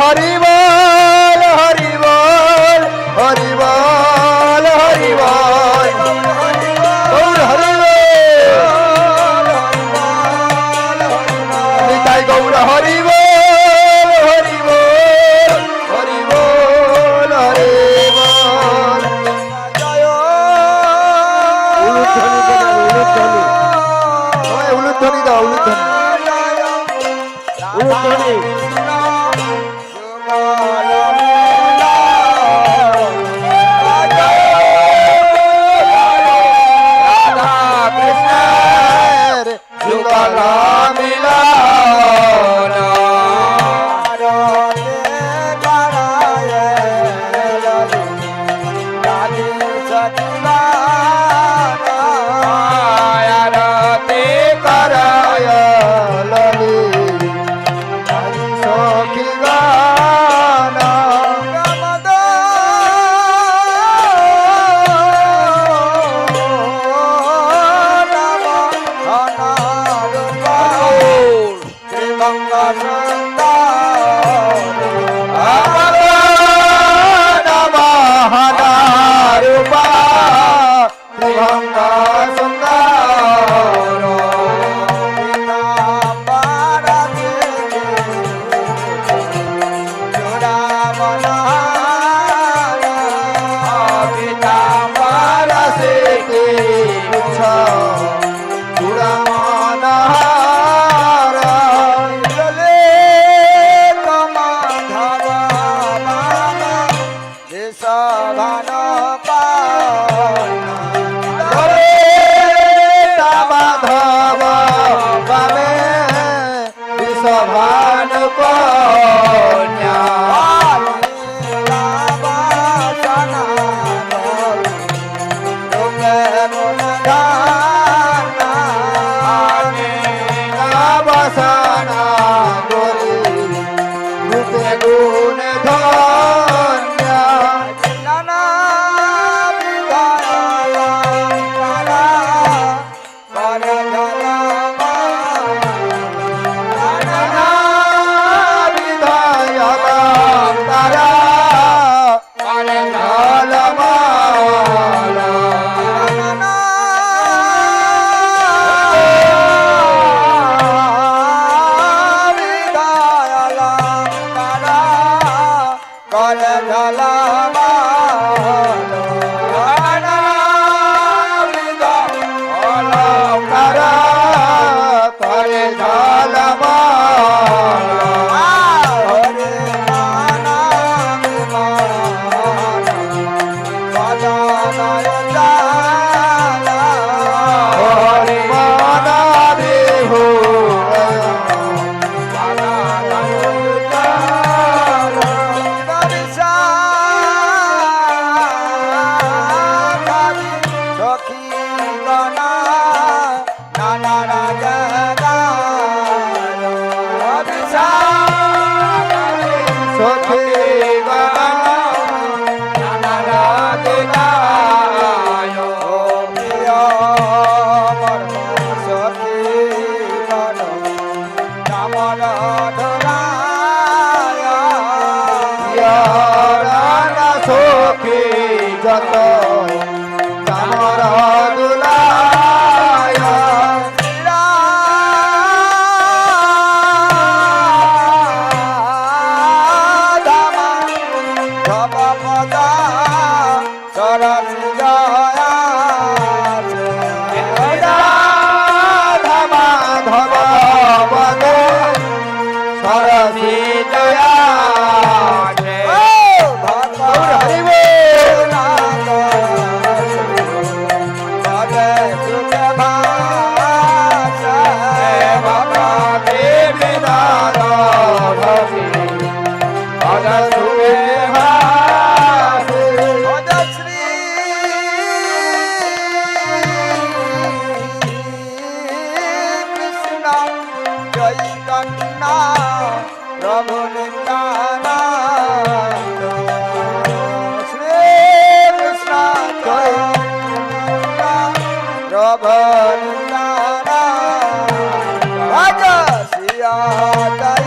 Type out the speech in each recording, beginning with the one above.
হরি কাল ભગવાન રાજા સિયા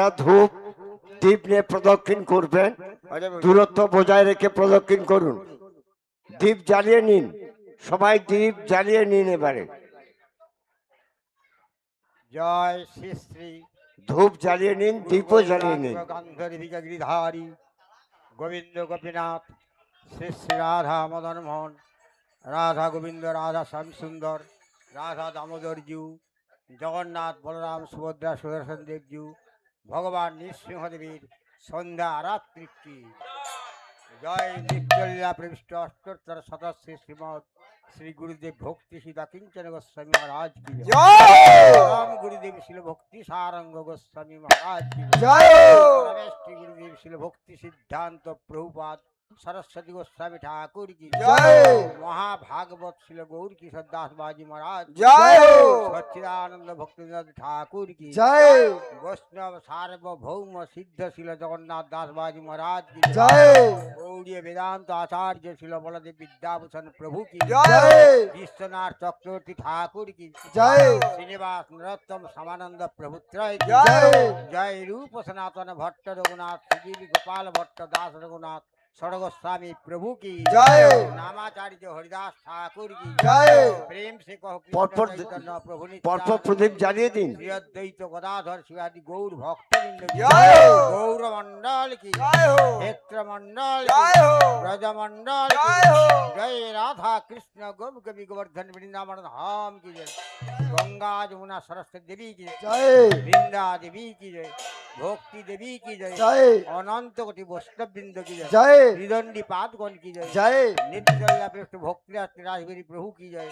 আপনারা ধূপ দীপ নিয়ে প্রদক্ষিণ করবেন। দূরত্ব বজায় রেখে প্রদক্ষিণ করুন। দীপ জ্বালিয়ে নিন। সবাই দীপ জ্বালিয়ে নিন এবারে। জয় শ্রী শ্রী ধূপ জ্বালিয়ে নিন দীপও জ্বালিয়ে নিন। গান্ধর্বিকা গোবিন্দ গোপীনাথ শ্রী শ্রী রাধা মদন মোহন রাধা গোবিন্দ রাধা শ্যাম সুন্দর রাধা দামোদর জিউ জগন্নাথ বলরাম সুভদ্রা সুদর্শন দেবজিউ ভগবান নৃসিংহদেবীর সন্ধ্যা আরাত্রিটি জয় নিত্যলীলা প্রবিষ্ট অষ্টোত্তর সদস্য শ্রীমৎ শ্রী গুরুদেব ভক্তি সীতা কিঞ্চন গোস্বামী মহারাজ কি। রাম গুরুদেব শিল ভক্তি সারঙ্গ গোস্বামী মহারাজ কি জয়। শ্রী গুরুদেব শিল ভক্তি সিদ্ধান্ত প্রভুপাদ সরস্বতী গোস্বামী ঠাকুর কি জয়। মহাভাগবত শিল গৌর কিশোর দাস বাজি মহারাজ জয় সচ্চিদানন্দ ভক্তিনাথ ঠাকুর কি জয় বৈষ্ণব সার্বভৌম সিদ্ধ ছিল জগন্নাথ দাস বাজি মহারাজ কি জয় গৌড়ীয় বেদান্ত আচার্য ছিল বলদেব বিদ্যাভূষণ প্রভু কি জয় বিশ্বনাথ চক্রবর্তী ঠাকুর কি জয় শ্রীনিবাস নরোত্তম সমানন্দ প্রভুত্রয় কি জয় জয় রূপ সনাতন ভট্ট রঘুনাথ শ্রী গোপাল ভট্ট দাস রঘুনাথ স্বর্গস্বামী প্রভু কি জয়। নামাচার্য হরিদাস ঠাকুর কি জয়। প্রেম সে কহ পরপর কৃষ্ণ চৈতন্য প্রভু পরপর প্রদীপ জ্বালিয়ে দিন শ্রীঅদ্বৈত গদাধর শিবাদি গৌর ভক্তবৃন্দ কি জয়। গৌর মন্ডল কি জয় হো ক্ষেত্র মন্ডল জয় হো ব্রজ মন্ডল কি জয় হো জয় রাধা কৃষ্ণ গোপ কবি গোবর্ধন বৃন্দাবন ধাম की जय गंगा যমুনা সরস্বতী দেবী की जय জয় বৃন্দা দেবী की जय ভক্তি দেবী কি জয়? জয়। অনন্ত কোটি বৈষ্ণববৃন্দ কি জয়? জয়। হৃদণ্ডী পাদগণ কি জয়? জয়। নিত্য ভক্তি রাত্রি রাজবেরী প্রভু কি জয়?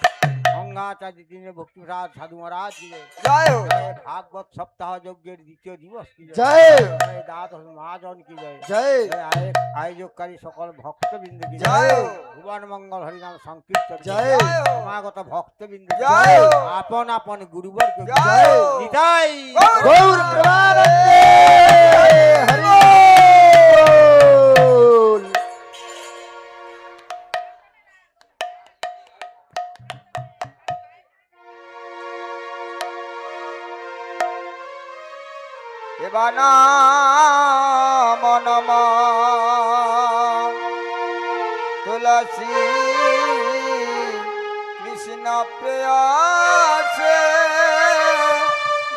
গঙ্গাচার্য দিনে ভক্তি প্রসাদ সাধু মহারাজ জয় ভাগবত সপ্তাহ যজ্ঞের দ্বিতীয় দিবস জয়। দাঁত মহাজন কি জয়। জয় আয়োজককারী সকল ভক্তবৃন্দ কি জয়। ভুবন মঙ্গল হরিনাম জয় সমাগত জয় আপন আপন গুরুবর জয় নিতাই গৌর দেবানা মনমা তুলসী কৃষ্ণ প্রিয়াছে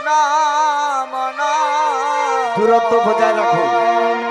নাম নাম। দূরত্ব বজায় রাখুন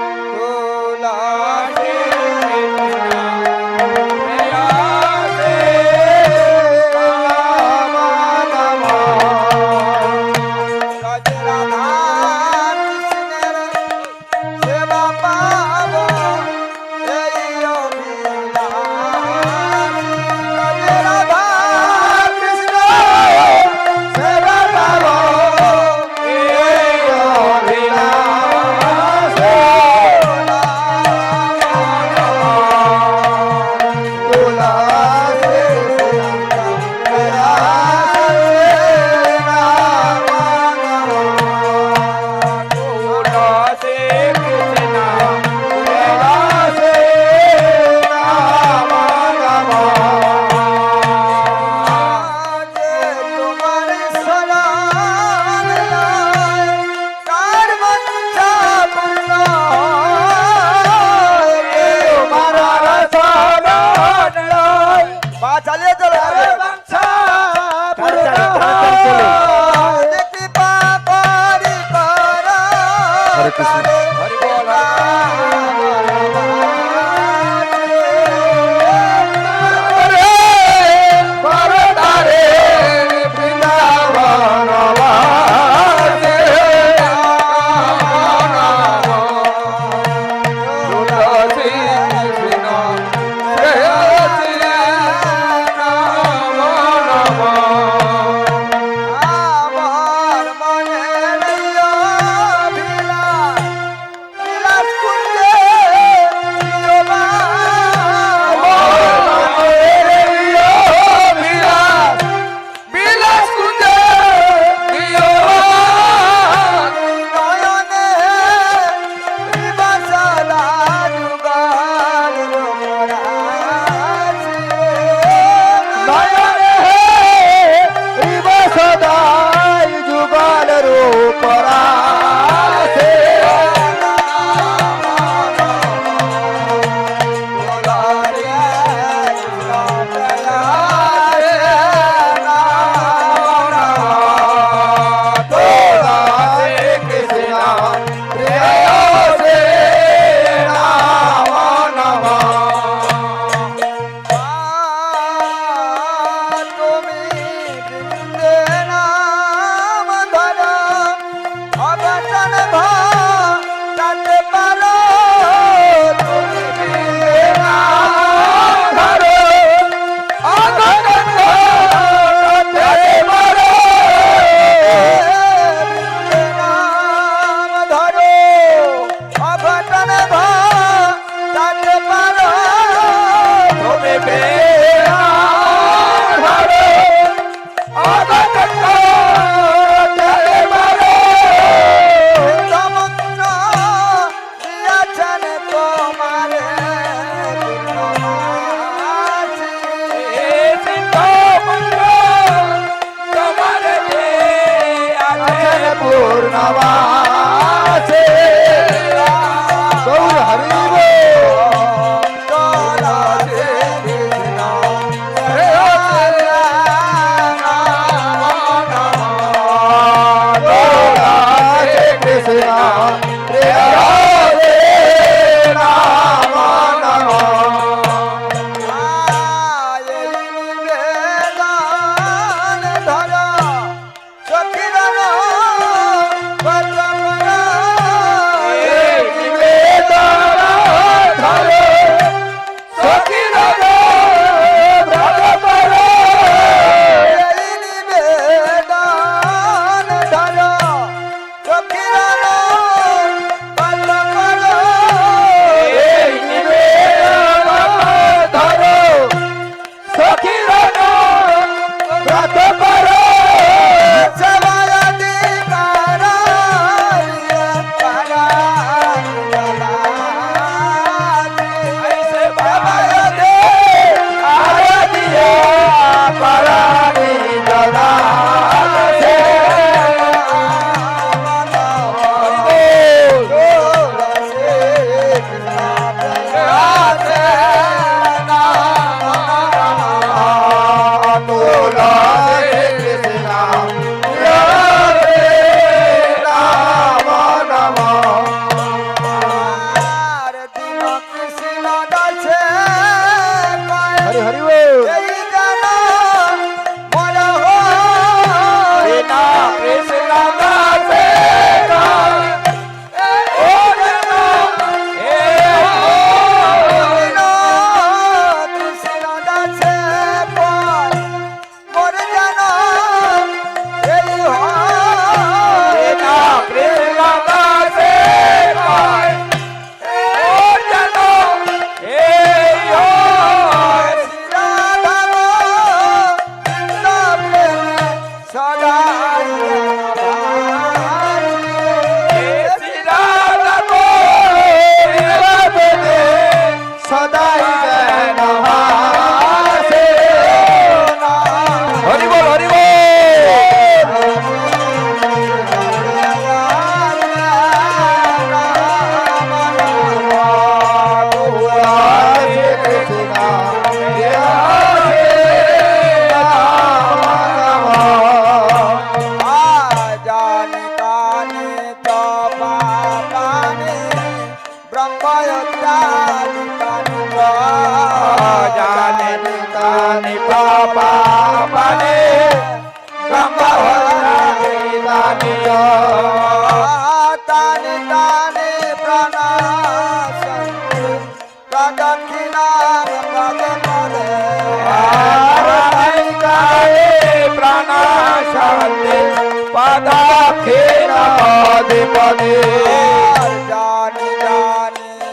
বাবা।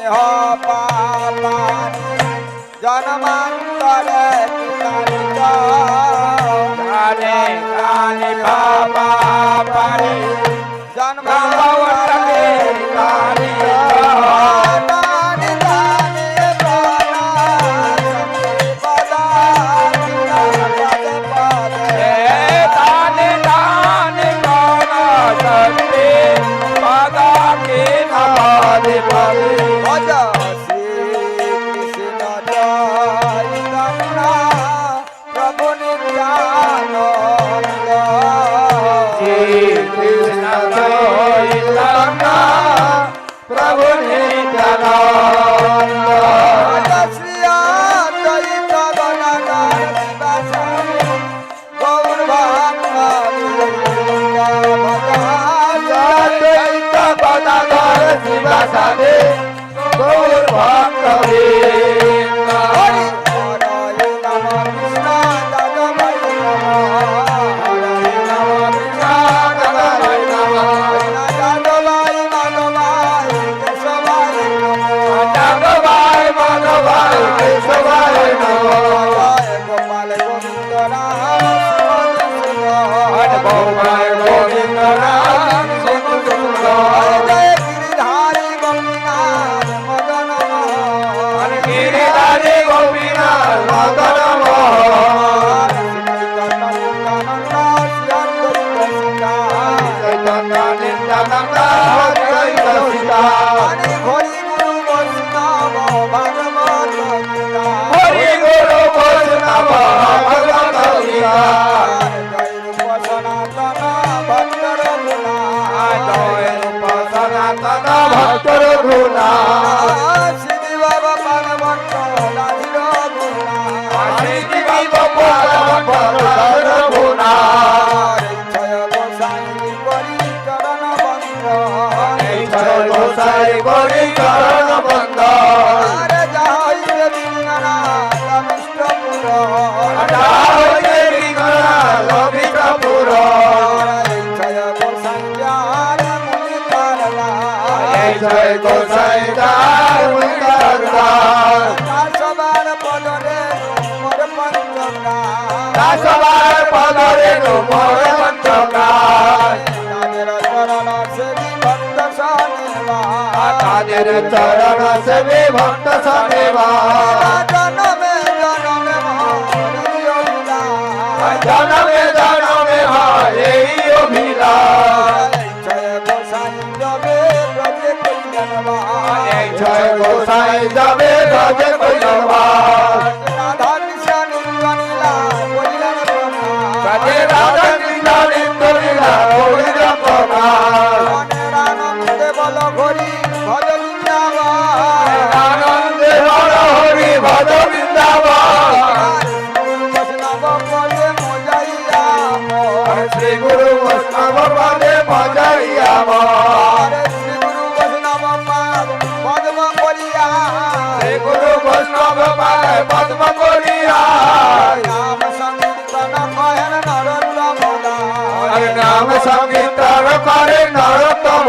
পাপানি জন্মান্তরে কানি পাপা পানে জানো হর সবার পদরে তোমার পঞ্চকায় তাদের চরণ সেবে ভক্ত সনেবা জনমে জনমে জনমে জনমে হরে অভিলাষ জয় গোসাই যাবে রাজে জন্ম করিয়া। নাম সংকীর্তন করেন নরোত্তম দাস নাম সংকীর্তন করেন নরোত্তম